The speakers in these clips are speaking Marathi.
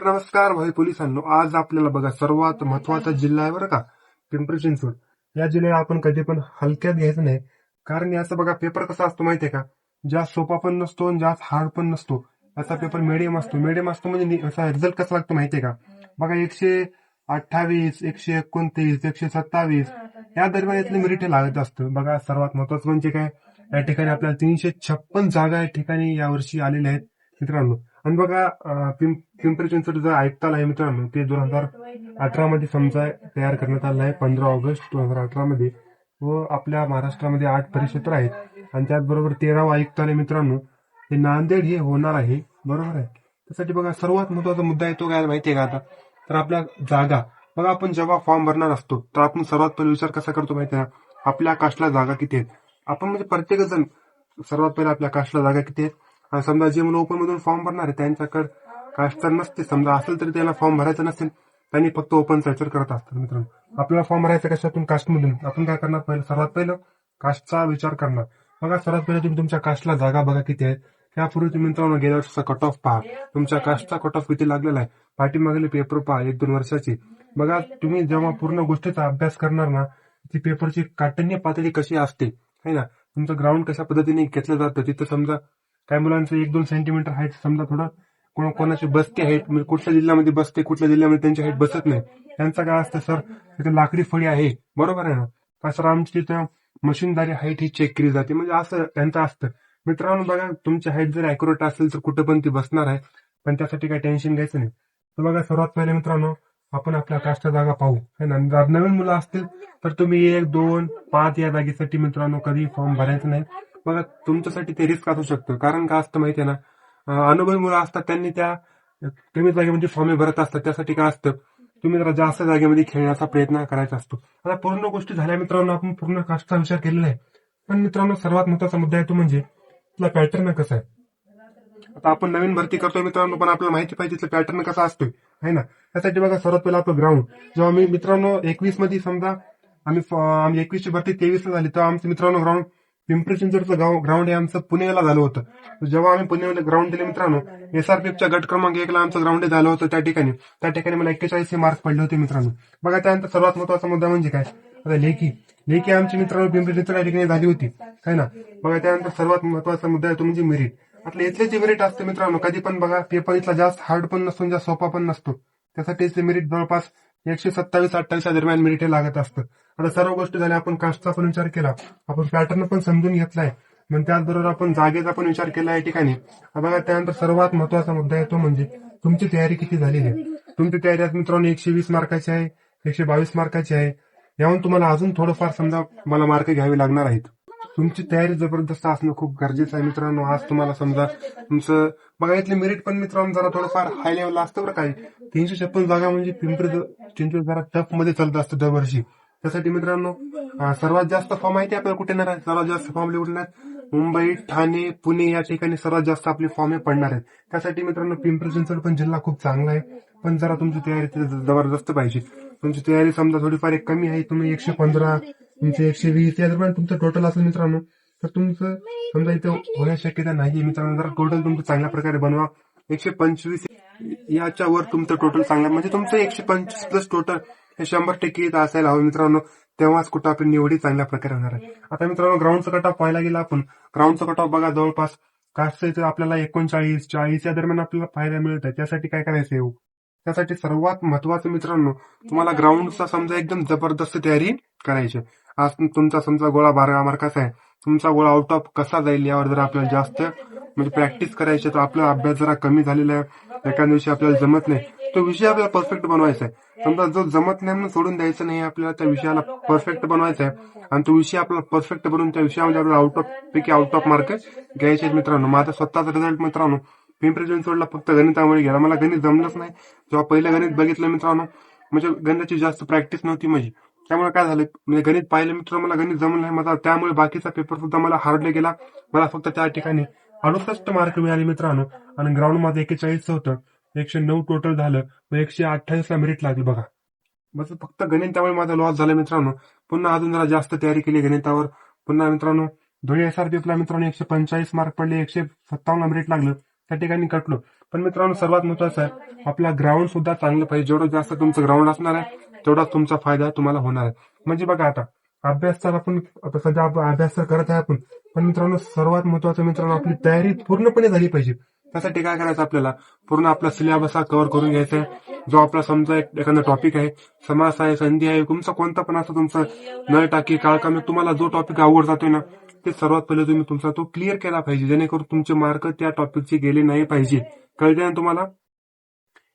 तर नमस्कार भाई पोलिसांनो. आज आपल्याला बघा सर्वात महत्त्वाचा जिल्हा आहे बरं का पिंपरी चिंचवड. या जिल्ह्याला आपण कधी पण हलक्यात घ्यायचं नाही. कारण याचा बघा पेपर कसा असतो माहितीये का? जास्त सोपा पण नसतो आणि जास्त हार्ड पण नसतो. याचा पेपर मिडियम असतो. मिडियम असतो म्हणजे असा याचा रिझल्ट कसा लागतो माहितीये का? बघा एकशे अठ्ठावीस एकशे एकोणतीस एकशे सत्तावीस या दरम्यान इथलं मेरिट लागत असतं. बघा सर्वात महत्वाचं म्हणजे काय? या ठिकाणी आपल्याला तीनशे छप्पन जागा या ठिकाणी यावर्षी आलेल्या आहेत. मित्रांनो आणि बघा पिंपरी चिंचवड जो आहे मित्रांनो ते दोन हजार अठरा मध्ये समजा तयार करण्यात आलं आहे पंधरा ऑगस्ट दोन हजार अठरा मध्ये. व आपल्या महाराष्ट्रामध्ये आठ परिक्षेत्र आहेत. आणि त्याचबरोबर तेरावा आयुक्तालय मित्रांनो हे नांदेड हे होणार आहे. बरोबर आहे? त्यासाठी बघा सर्वात महत्त्वाचा मुद्दा आहे तो काय माहिती आहे का आता? तर आपल्या जागा. बघा आपण जेव्हा फॉर्म भरणार असतो तर आपण सर्वात पहिले विचार कसा करतो माहिती आहे आपल्या कास्टला जागा किती आहेत? आपण म्हणजे प्रत्येक जण सर्वात पहिले आपल्या कास्टला जागा किती आहेत? आणि समजा जे मुलं ओपन मधून फॉर्म भरणार आहे त्यांच्याकडे कास्टर नसते. समजा असेल तरी त्याला फॉर्म भरायचा नसेल त्यांनी फक्त ओपन सर्चर करत असतात मित्रांनो. आपल्याला फॉर्म भरायचा कशातून? कास्टमधून आपण काय करणार? पहिलं सर्वात पहिलं कास्टचा विचार करणार. बघा सर्वात पहिले तुम्ही तुमच्या कास्टला जागा बघा किती आहे. त्यापूर्वी तुम्ही मित्रांनो गेल्या वर्षाचा कट ऑफ पहा. तुमच्या कास्टचा कट ऑफ किती लागलेला आहे? पाठीमागले पेपर पहा एक दोन वर्षाची. बघा तुम्ही जेव्हा पूर्ण गोष्टीचा अभ्यास करणार ना ती पेपरची काठिण्य पातळी कशी असते? है ना? तुमचं ग्राउंड कशा पद्धतीने घेतलं जातं? तिथं समजा काही मुलांचं एक दोन सेंटीमीटर हाईट समजा थोडं कोणा कोणाची बसते हाईट म्हणजे कुठल्या जिल्ह्यामध्ये बसते कुठल्या जिल्ह्यामध्ये त्यांची हाईट बसत नाही. त्यांचं काय असतं सर तिथे लाकडी फळी आहे. बरोबर आहे ना? का सर आमची तिथं मशीनदारी हाईट ही चेक केली जाते. म्हणजे असं त्यांचं असतं. मित्रांनो बघा तुमची हाईट जर अॅक्युरेट असेल तर कुठं पण ती बसणार आहे. पण त्यासाठी काही टेन्शन घ्यायचं नाही. तर बघा सर्वात पहिले मित्रांनो आपण आपल्या काष्ट जागा पाहू. है ना? जर नवीन मुलं असतील तर तुम्ही एक दोन पाच या जागेसाठी मित्रांनो कधी फॉर्म भरायचं नाही. बघा तुमच्यासाठी ते रिस्क असू शकतं. कारण का असतं माहितीये ना? अनुभवी मुलं असतात त्यांनी त्या कमी जागेमध्ये म्हणजे फॉर्म भरत असतात. त्यासाठी काय असतं? तुम्ही जरा जास्त जागेमध्ये खेळण्याचा प्रयत्न करायचा असतो. आता पूर्ण गोष्टी झाल्या मित्रांनो आपण पूर्ण कास्टचा विचार केलेला आहे. पण मित्रांनो सर्वात महत्त्वाचा मुद्दा आहे तो म्हणजे तुला पॅटर्न कसा आहे? आता आपण नवीन भरती करतोय मित्रांनो पण आपल्याला माहिती पाहिजे पॅटर्न कसा असतोय? आहे ना? त्यासाठी बघा सर्वात पहिला आपलं ग्राउंड जेव्हा मी मित्रांनो एकवीसमध्ये समजा आम्ही आम्ही एकवीसची भरती तेवीसला झाली तेव्हा आमचं मित्रांनो ग्राउंड पिंपरी चिंचवडचं गाव ग्राउंड हे आमचं पुण्याला झालं होतं. जेव्हा आम्ही पुण्यामध्ये ग्राउंड दिले मित्रांनो एसआरपीएफच्या गट क्रमांक एकला आमचं ग्राउंड झालं होतं त्या ठिकाणी. त्या ठिकाणी मला एक्केचाळीस मार्क्स पडले होते मित्रांनो. बघा त्यानंतर सर्वात महत्त्वाचा मुद्दा म्हणजे काय? आता लेखी. लेखी आमची मित्रांनो पिंपरी चिंचवड या ठिकाणी झाली होती. है ना? बघा त्यानंतर सर्वात महत्त्वाचा मुद्दा आहे तो म्हणजे मेरिट आपल्या इथले जे मेरिट असते मित्रांनो कधी पण बघा पेपर इथला जास्त हार्ड पण नसतो जास्त सोपा पण नसतो. त्यासाठी ते मेरिट जवळपास एकशे सत्तावीस अठ्ठावीसच्या दरम्यान मिनिटे लागत असतं आता सर्व गोष्टी झाल्या आपण कास्टचा पण विचार केला. आपण पॅटर्न पण समजून घेतलाय. मग त्याचबरोबर आपण जागेचा पण विचार केला या ठिकाणी. बघा त्यानंतर सर्वात महत्त्वाचा मुद्दा येतो म्हणजे तुमची तयारी किती झालेली आहे? तुमची तयारी आज मित्रांनो एकशे वीस मार्काची आहे एकशे बावीस मार्काची आहे. याहून तुम्हाला अजून थोडंफार समजा मला मार्क घ्यावे लागणार आहेत. तुमची तयारी जबरदस्त असणं खूप गरजेचं आहे मित्रांनो. आज तुम्हाला समजा तुमचं बघा यातले मेरिट पण मित्रांनो जरा थोडंफार हाय लेवलला असतं बरं काही तीनशे छप्पन जागा म्हणजे पिंपरी चिंचवड जरा टफमध्ये चालत असतं दरवर्षी. त्यासाठी मित्रांनो सर्वात जास्त फॉर्म माहिती आहे आपल्याला कुठे येणार आहे सर्वात जास्त फॉर्म लिहून मुंबई ठाणे पुणे या ठिकाणी सर्वात जास्त आपले फॉर्म हे पडणार आहेत. त्यासाठी मित्रांनो पिंपरी चिंचवड पण जिल्हा खूप चांगला आहे. पण जरा तुमची तयारी जबरदस्त पाहिजे. तुमची तयारी समजा थोडीफार एक कमी आहे. तुम्ही एकशे पंधरा तुमचे एकशे वीस या दरम्यान तुमचं टोटल असेल मित्रांनो तर तुमचं समजा इथं होण्याची शक्यता नाही मित्रांनो जरा टोटल तुमचं चांगल्या प्रकारे बनवा. एकशे पंचवीस याच्या वर तुमचं टोटल चांगलं म्हणजे तुमचं एकशे पंचवीस प्लस टोटल हे शंभर टक्के असायला हवं मित्रांनो. तेव्हाच कुठं आपली निवडी चांगल्या प्रकारे होणार आहे. आता मित्रांनो ग्राउंडचा कट ऑफ पाहायला गेला आपण. ग्राउंडचा कट ऑफ बघा जवळपास. कास्ट इथं आपल्याला एकोणचाळीस चाळीस या दरम्यान आपल्याला फायदा मिळत आहे. त्यासाठी काय करायचं येऊ हो? त्यासाठी सर्वात महत्वाचं मित्रांनो तुम्हाला ग्राउंडचा समजा एकदम जबरदस्त तयारी करायची आज तुमचा समजा गोळा बारा मार्काचा आहे? तुमचा गोळा आउट ऑफ कसा जाईल यावर जर आपल्याला जास्त म्हणजे प्रॅक्टिस करायची आहे, तर आपला अभ्यास जरा कमी झालेला आहे. एखाद्या दिवशी आपल्याला जमत नाही. तो विषय आपल्याला परफेक्ट बनवायचा आहे. समजा जो जमत नाही म्हणून सोडून द्यायचं नाही आपल्याला त्या विषयाला परफेक्ट बनवायचा आहे. आणि तो विषय आपला परफेक्ट बनवून त्या विषयामध्ये आपल्याला आउट ऑफ पैकी आउट ऑफ मार्क घ्यायचे आहेत मित्रांनो. माझा स्वतःचा रिझल्ट मित्रांनो. पिंपरी चिंचवडला फक्त गणितामुळे गेला. मला गणित जमलंच नाही. जेव्हा पहिलं गणित बघितलं मित्रांनो म्हणजे गणिताची जास्त प्रॅक्टिस नव्हती माझी. त्यामुळे काय झालं म्हणजे गणित पाहिलं मित्र मला गणित जमलं नाही माझा त्यामुळे बाकीचा पेपर सुद्धा मला हार्डले गेला. मला फक्त त्या ठिकाणी अडुसष्ट मार्क मिळाले मित्रांनो. आणि ग्राउंड माझं एकेचाळीसचं होतं. एकशे नऊ टोटल झालं. मग एकशे अठ्ठावीस ला मेरिट लागली बघा. बस फक्त गणितामुळे माझा लॉस झाला मित्रांनो. पुन्हा अजून जरा जास्त तयारी केली गणितावर. पुन्हा मित्रांनो धुळे एसआरपीएफला मित्रांनो एकशे पंचाळीस मार्क पडले. एकशे सत्तावन्न मेरिट लागलं. त्या ठिकाणी कटलो. पण मित्रांनो सर्वात महत्वाचं आहे आपला ग्राउंड सुद्धा चांगलं पाहिजे. जेवढं जास्त तुमचं ग्राउंड असणार आहे तेवढा तुमचा फायदा तुम्हाला होणार आहे. म्हणजे बघा आता अभ्यास तर आपण सध्या अभ्यास तर करत आहे आपण पण मित्रांनो सर्वात महत्वाचं मित्रांनो आपली तयारी पूर्णपणे झाली पाहिजे. त्यासाठी काय करायचं आपल्याला? पूर्ण आपला सिलेबस हा कव्हर करून घ्यायचा आहे. जो आपला समजा एक एखादा टॉपिक आहे समास आहे संधी आहे तुमचा कोणता पण असं तुमचं नळ टाकी काळकामी तुम्हाला जो टॉपिक आवड जातोय ना ते सर्वात पहिले तुम्ही तुमचा तो क्लिअर केला पाहिजे जेणेकरून तुमचे मार्क त्या टॉपिकचे गेले नाही पाहिजे. कळते ना तुम्हाला?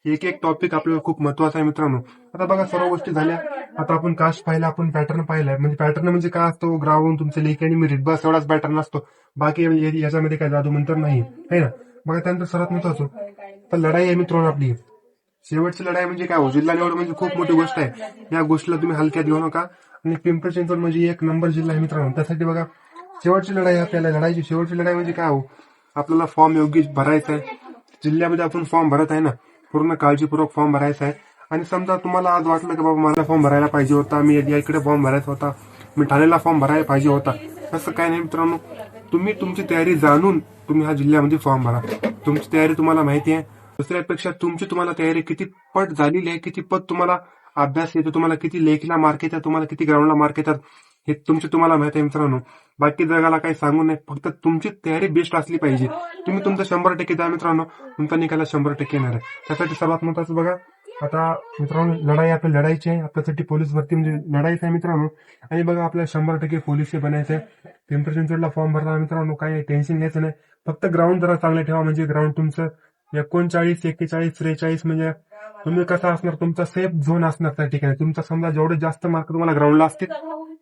एक एक टॉपिक आपल्याला खूप महत्त्वाचा आहे मित्रांनो. आता बघा सर्व गोष्टी झाल्या. आता आपण कास्ट पाहिला आपण पॅटर्न पाहिलाय. म्हणजे पॅटर्न म्हणजे काय असतो? ग्राउंड तुमचे लेख आणि मिरिट बस एवढाच पॅटर्न असतो. बाकी म्हणजे याच्यामध्ये काय जादू म्हणतर नाही. है ना? बघा त्यानंतर सर्वात महत्वाचं. तर लढाई आहे मित्रांनो आपली. शेवटची लढाई म्हणजे काय? हो जिल्हा निवड म्हणजे खूप मोठी गोष्ट आहे. या गोष्टीला तुम्ही हलक्यात घेऊ नका. आणि पिंपरी चिंचवड म्हणजे एक नंबर जिल्हा आहे मित्रांनो. त्यासाठी बघा शेवटची लढाई आपल्याला. लढाईची शेवटची लढाई म्हणजे काय हो? आपल्याला फॉर्म योग्य भरायचा आहे. जिल्ह्यामध्ये आपण फॉर्म भरत आहे ना पूर्ण काळजीपूर्वक फॉर्म भरायचा आहे. आणि समजा तुम्हाला आज वाटलं की बाबा मला फॉर्म भरायला पाहिजे होता मी या इकडे फॉर्म भरायचा होता मी ठाण्याला फॉर्म भरायला पाहिजे होता. असं काय नाही मित्रांनो तुम्ही तुमची तयारी जाणून तुम्ही हा जिल्ह्यामध्ये फॉर्म भरा. तुमची तयारी तुम्हाला माहिती आहे. दुसऱ्यापेक्षा तुमची तुम्हाला तयारी किती पट झालेली आहे किती पट तुम्हाला अभ्यास येतो तुम्हाला किती लेखीला मार्क येतात तुम्हाला किती ग्राउंडला मार्क येतात हे तुमचे तुम्हाला माहिती आहे मित्रांनो. बाकी जगाला काही सांगू नये फक्त तुमची तयारी बेस्ट असली पाहिजे. तुम्ही तुमचं शंभर टक्के द्या मित्रांनो. तुमचा निकाला शंभर टक्के येणार आहे. त्यासाठी सर्वात महत्वाचं बघा आता मित्रांनो लढाई आपली लढायची आहे. आपल्यासाठी पोलीस भरती म्हणजे लढायचं आहे मित्रांनो. आणि बघा आपल्याला शंभर टक्के पोलीस हे बनायचं आहे. पिंपरी चिंचवडला फॉर्म भरला मित्रांनो. काही टेन्शन घ्यायचं नाही. फक्त ग्राउंड जरा चांगलं ठेवा म्हणजे ग्राउंड तुमचं एकोणचाळीस एक्केचाळीस त्रेचाळीस म्हणजे तुम्ही कसं असणार? तुमचा सेफ झोन असणार त्या ठिकाणी. तुमचा समजा जेवढे जास्त मार्क तुम्हाला ग्राउंडला असतील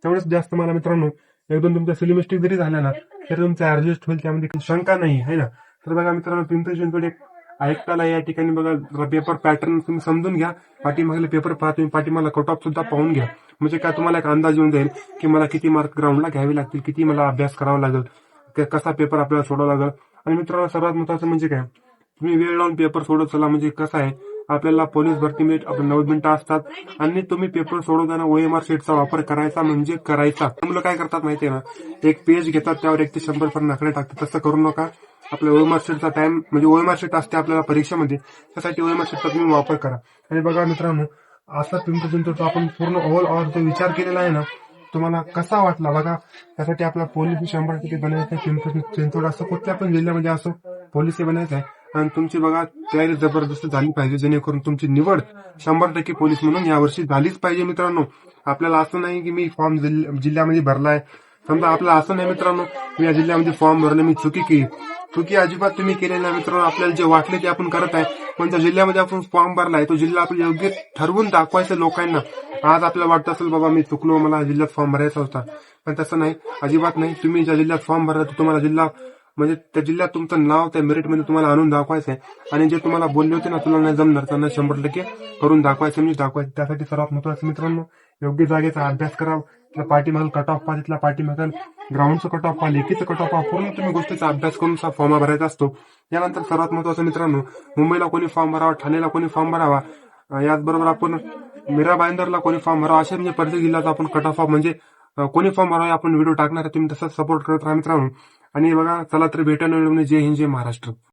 तेवढंच जास्त मला मित्रांनो एक दोन तुमच्या सिलिमिस्टिक जरी झाल्या ना तरी तुमचं ऍडजस्ट होईल त्यामध्ये काही शंका नाही आहे ना? तर बघा मित्रांनो पिंपरी चिंचवड एक ऐकताला या ठिकाणी बघा पेपर पॅटर्न तुम्ही समजून घ्या. पाठीमागले पेपर पहा तुम्ही पाठीमागला कट ऑफ सुद्धा पाहून घ्या. म्हणजे काय तुम्हाला एक अंदाज येऊन जाईल की मला किती मार्क ग्राउंडला घ्यावे लागतील किती मला अभ्यास करावा लागेल कसा पेपर आपल्याला सोडावा लागेल. आणि मित्रांनो सर्वात महत्वाचं म्हणजे काय तुम्ही वेळ लावून पेपर सोडत चला म्हणजे कसं आहे आपल्याला पोलीस भरती मिनिट आपले नऊ मिनिटं असतात. आणि तुम्ही पेपर सोडवताना ओएमआर शीटचा वापर करायचा म्हणजे करायचा. मुलं काय करतात माहितीये ना? एक पेज घेतात त्यावर एक ते शंभर पर्यंत नकडे टाकतात. तसं करू नका. आपल्या ओएमआर शीटचा टाइम म्हणजे ओएमआर शीट असते आपल्याला परीक्षेमध्ये त्यासाठी ओएमआर शीटचा तुम्ही वापर करा. आणि बघा मित्रांनो असा पिंपरी चिंचवडचा आपण पूर्ण ओव्हर ऑल जो विचार केलेला आहे ना तुम्हाला कसा वाटला? बघा त्यासाठी आपला पोलीस शंभर टक्के बनायचं आहे. पिंपरी चिंचवड असो कुठल्या पण जिल्ह्यामध्ये असो पोलीस हे बनायचं आहे. आणि तुमची बघा तयारी जबरदस्त झाली पाहिजे जेणेकरून तुमची निवड शंभर टक्के पोलीस म्हणून यावर्षी झालीच पाहिजे मित्रांनो. आपल्याला असं नाही की मी फॉर्म जिल्ह्यामध्ये भरलाय. समजा आपल्याला असं नाही मित्रांनो मी या जिल्ह्यामध्ये फॉर्म भरलं मी चुकी केली. चुकी अजिबात तुम्ही केलेल्या नाही मित्रांनो. आपल्याला जे वाटले ते आपण करत आहे. पण त्या जिल्ह्यामध्ये आपण फॉर्म भरलाय तो जिल्हा आपल्याला योग्य ठरवून दाखवायचं लोकांना. आज आपल्याला वाटत असेल बाबा मी चुकलो मला जिल्ह्यात फॉर्म भरायचा होता. पण तसं नाही अजिबात नाही. तुम्ही ज्या जिल्ह्यात फॉर्म भरला तो तुम्हाला जिल्हा म्हणजे त्या जिल्ह्यात तुमचं नाव त्या मेरिटमध्ये तुम्हाला आणून दाखवायचं आहे. आणि जे तुम्हाला बोलले होते ना तुला नाही जमणार त्यांना शंभर टक्के करून दाखवायचं म्हणजे दाखवायचं त्यासाठी सर्वात महत्वाचं मित्रांनो योग्य जागेचा अभ्यास करा त्या पाठीमागून कट ऑफ पहा तिथला पाठीमागून ग्राउंडचं कट ऑफ पहा लेखीचं कट ऑफ पहा पूर्ण तुम्ही गोष्टीचा अभ्यास करून फॉर्म भरायचा असतो. यानंतर सर्वात महत्वाचं मित्रांनो मुंबईला कोणी फॉर्म भरावा ठाण्याला कोणी फॉर्म भरावा याचबरोबर आपण मीरा बायंदरला कोणी फॉर्म भरावा असे म्हणजे प्रत्येक जिल्ह्याचा आपण कट ऑफ म्हणजे कोणी फॉर्म भरावा हे आपण व्हिडिओ टाकणार आहे तुम्ही तसं सपोर्ट करत राहा मित्रांनो. आणि बघा चला तर भेटा जय हिंद जय महाराष्ट्र.